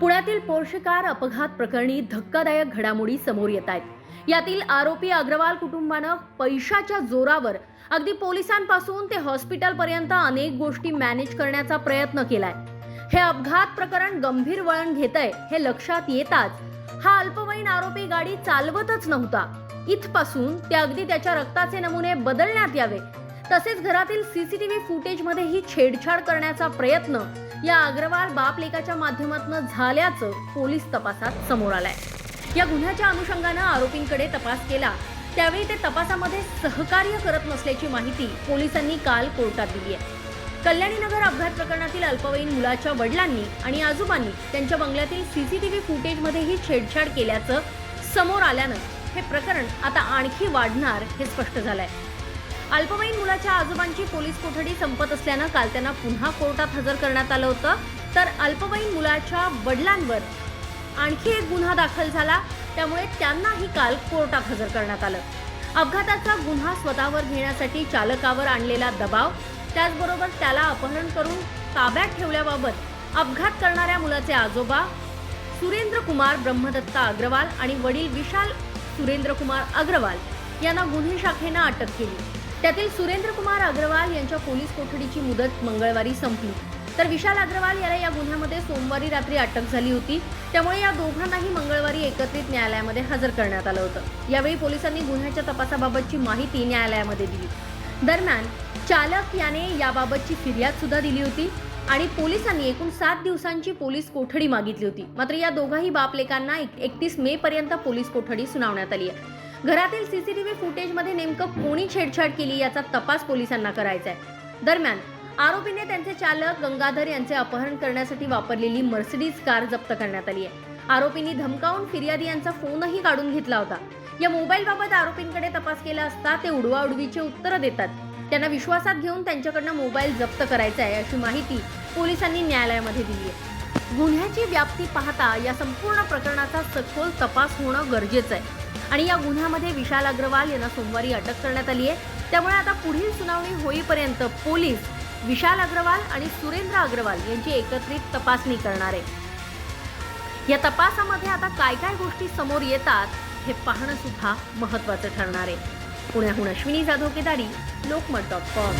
पुण्यातील Porsche car अपघात प्रकरणी धक्कादायक घडामोडी समोर येत आहेत. यातील आरोपी अग्रवाल कुटुंबानं पैशाच्या जोरावर अगदी पोलिसांपासून ते हॉस्पिटलपर्यंत अनेक गोष्टी मॅनेज करण्याचा प्रयत्न केलाय. हे अपघात प्रकरण गंभीर वळण घेतंय हे लक्षात येताच. हा अल्पवयीन आरोपी गाडी चालवतच नव्हता. इथपासून ते अगदी त्याच्या रक्ताचे नमुने बदलण्यात यावे तसेच घरातील सीसीटीव्ही फुटेजमध्येही छेडछाड करण्याचा प्रयत्न या अग्रवाल बापलेकाच्या माध्यमातून झाल्याचं पोलीस तपासात समोर आलंय. या गुन्ह्याच्या अनुषंगानं आरोपींकडे तपास केला. त्यावेळी ते तपासामध्ये सहकार्य करत नसल्याची माहिती पोलिसांनी काल कोर्टात दिली आहे. कल्याणीनगर अपघात प्रकरणातील अल्पवयीन मुलाच्या वडिलांनी आणि आजोबांनी त्यांच्या बंगल्यातील सीसीटीव्ही फुटेजमध्येही छेडछाड केल्याचं समोर आल्यानं हे प्रकरण आता आणखी वाढणार हे स्पष्ट झालंय. अल्पवयीन मुलाच्या आजोबांची पोलीस कोठडी संपत असल्यानं काल त्यांना पुन्हा कोर्टात हजर करण्यात आलं होतं. तर अल्पवयीन मुलाच्या वडिलांवर आणखी एक गुन्हा दाखल झाला. त्यामुळे त्यांनाही काल कोर्टात हजर करण्यात आलं. अपघाताचा गुन्हा स्वतःवर घेण्यासाठी चालकावर आणलेला दबाव त्याचबरोबर त्याला अपहरण करून ताब्यात ठेवल्याबाबत अपघात करणाऱ्या मुलाचे आजोबा सुरेंद्र कुमार ब्रह्मदत्ता अग्रवाल आणि वडील विशाल सुरेंद्र कुमार अग्रवाल यांना गुन्हे शाखेनं अटक केली. त्यातील सुरेंद्र कुमार अग्रवाल यांच्या पोलीस कोठडीची मुदत मंगळवारी संपली. तर विशाल अग्रवाल याला या गुन्ह्यामध्ये सोमवारी रात्री अटक झाली होती. त्यामुळे या दोघांनाही मंगळवारी एकत्रित न्यायालयामध्ये हजर करण्यात आलं होतं. यावेळी पोलिसांनी गुन्ह्याच्या तपासाबाबतची माहिती न्यायालयामध्ये दिली. दरम्यान चालक याने याबाबतची फिर्याद सुद्धा दिली होती आणि पोलिसांनी एकूण सात दिवसांची पोलीस कोठडी मागितली होती. मात्र या दोघाही बापलेकांना एकतीस मे पर्यंत पोलीस कोठडी सुनावण्यात आली आहे. घरातील सीसीटीव्ही फुटेजमध्ये नेमकं कोणी छेडछाड केली याचा तपास पोलिसांना करायचा आहे दरम्यान आरोपीने त्यांचे चालक गंगाधर यांचे अपहरण करण्यासाठी वापरलेली मर्सिडीज कार जप्त करण्यात आली आहे. आरोपींनी धमकावून फिर्यादी यांचा फोनही काढून घेतला होता. या मोबाईलबाबत आरोपींकडे तपास केला असता ते उडवाउडवीचे उत्तरं देतात. त्यांना विश्वासात घेऊन त्यांच्याकडनं मोबाईल जप्त करायचा आहे अशी माहिती पोलिसांनी न्यायालयामध्ये दिली आहे. गुन्ह्याची व्याप्ती पाहता या संपूर्ण प्रकरणाचा सखोल तपास होणं गरजेचं आहे आणि या गुन्ह्यामध्ये विशाल अग्रवाल यांना सोमवारी अटक करण्यात आली आहे. त्यामुळे आता पुढील सुनावणी होईपर्यंत पोलीस विशाल अग्रवाल आणि सुरेंद्र अग्रवाल यांची एकत्रित तपासणी करणार आहे. या तपासामध्ये आता काय काय गोष्टी समोर येतात हे पाहणं सुद्धा महत्त्वाचं ठरणार आहे. पुण्याहून अश्विनी जाधव केदारी लोकमत डॉट कॉम.